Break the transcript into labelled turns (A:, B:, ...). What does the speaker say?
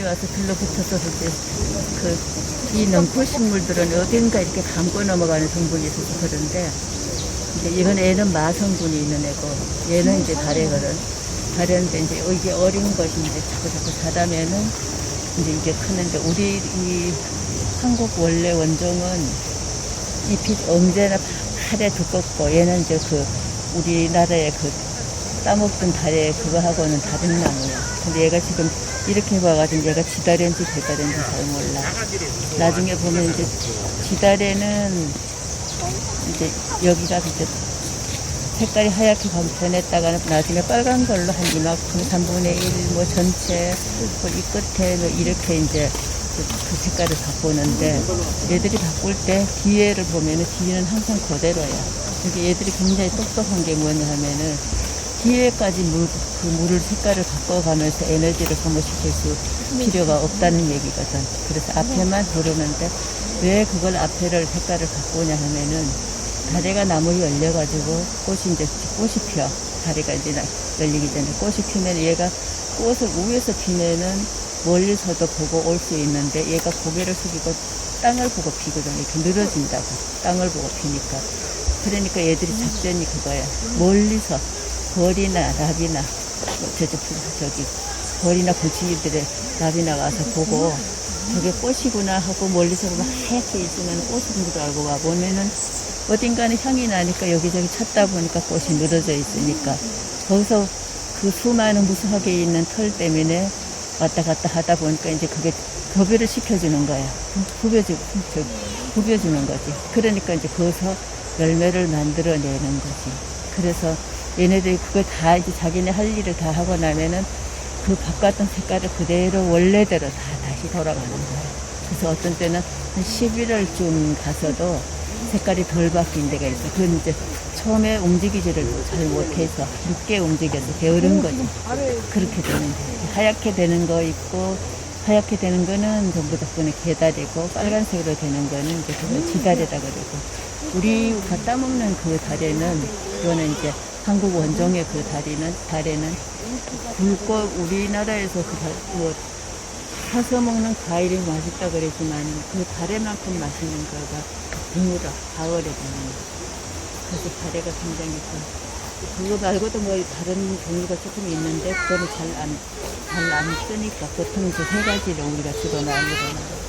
A: 와서 들러붙어서 이제 그이 넘고 식물들은 어딘가 이렇게 감고 넘어가는 성분이 있어서 그런데 이제 이건 애는 마성분이 있는 애고 얘는 이제 다래거든. 다래인데 이제 이게 어린 것인데 자꾸 자꾸 자라면은 이제 이게 크는데 우리 이 한국 원래 원종은 잎이 언제나 파래 두껍고 얘는 이제 그 우리나라의 그 따먹던 달에 그거하고는 다른 나무야. 근데 얘가 지금 이렇게 봐가지고 얘가 지다래인지 배다래인지 잘 몰라. 나중에 보면 이제 지다래는 이제 여기가 이제 색깔이 하얗게 감- 변했다가는 나중에 빨간 걸로 한 이만큼 3분의 1 뭐 전체 뭐이 끝에 뭐 이렇게 이제 그, 그 색깔을 바꾸는데 얘들이 바꿀 때 뒤에를 보면은 뒤는 항상 그대로야. 근데 얘들이 굉장히 똑똑한 게 뭐냐 하면은 뒤에까지 물, 그 물을 색깔을 바꿔가면서 에너지를 소모시킬 수 필요가 없다는 얘기거든. 그래서 앞에만 흐르는데 왜 그걸 앞에를 색깔을 바꾸냐 하면은 다리가 나무에 열려가지고 꽃이 이제 꽃이 펴. 다리가 이제 나- 열리기 전에 꽃이 피면 얘가 꽃을 위에서 피면은 멀리서도 보고 올 수 있는데 얘가 고개를 숙이고 땅을 보고 피거든. 이렇게 늘어진다고. 땅을 보고 피니까. 그러니까 얘들이 작전이 그거야. 멀리서 벌이나 나비나 뭐 저저 저기 벌이나 불치기들의 나비나 와서 보고 저게 꽃이구나 하고 멀리서 보면 하얗게 있으면 꽃인 줄 알고 와 보면은 어딘가는 향이 나니까 여기저기 찾다 보니까 꽃이 늘어져 있으니까 거기서 그 수많은 무수하게 있는 털 때문에 왔다 갔다 하다 보니까 이제 그게 교배를 시켜주는 거야. 구벼주, 저, 구벼주는 거지. 그러니까 이제 거기서 열매를 만들어내는 거지. 그래서 얘네들이 그걸 다 이제 자기네 할 일을 다 하고 나면은 그 바꿨던 색깔을 그대로 원래대로 다 다시 돌아가는 거야. 그래서 어떤 때는 한 11월쯤 가서도 색깔이 덜 바뀐 데가 있어. 그건 이제 처음에 움직이지를 잘 못해서 늦게 움직여서 게으른 거지. 그렇게 되는데 하얗게 되는 거 있고 하얗게 되는 거는 전부 덕분에 개다리고 빨간색으로 되는 거는 이제 그거 지다리다 그러고 우리가 따먹는 그 다리는 그거는 이제 한국 원종의 그 다리는 다리는 굵고 우리나라에서 그 다- 뭐 사서 먹는 과일이 맛있다 그랬지만 그 다래만큼 맛있는 거가 드물어 가을에 거. 그래서 다래가 굉장히 그 그거 말고도 뭐 다른 종류가 조금 있는데 그거는 잘안 잘 안 쓰니까 보통 그세 가지를 우리가 거.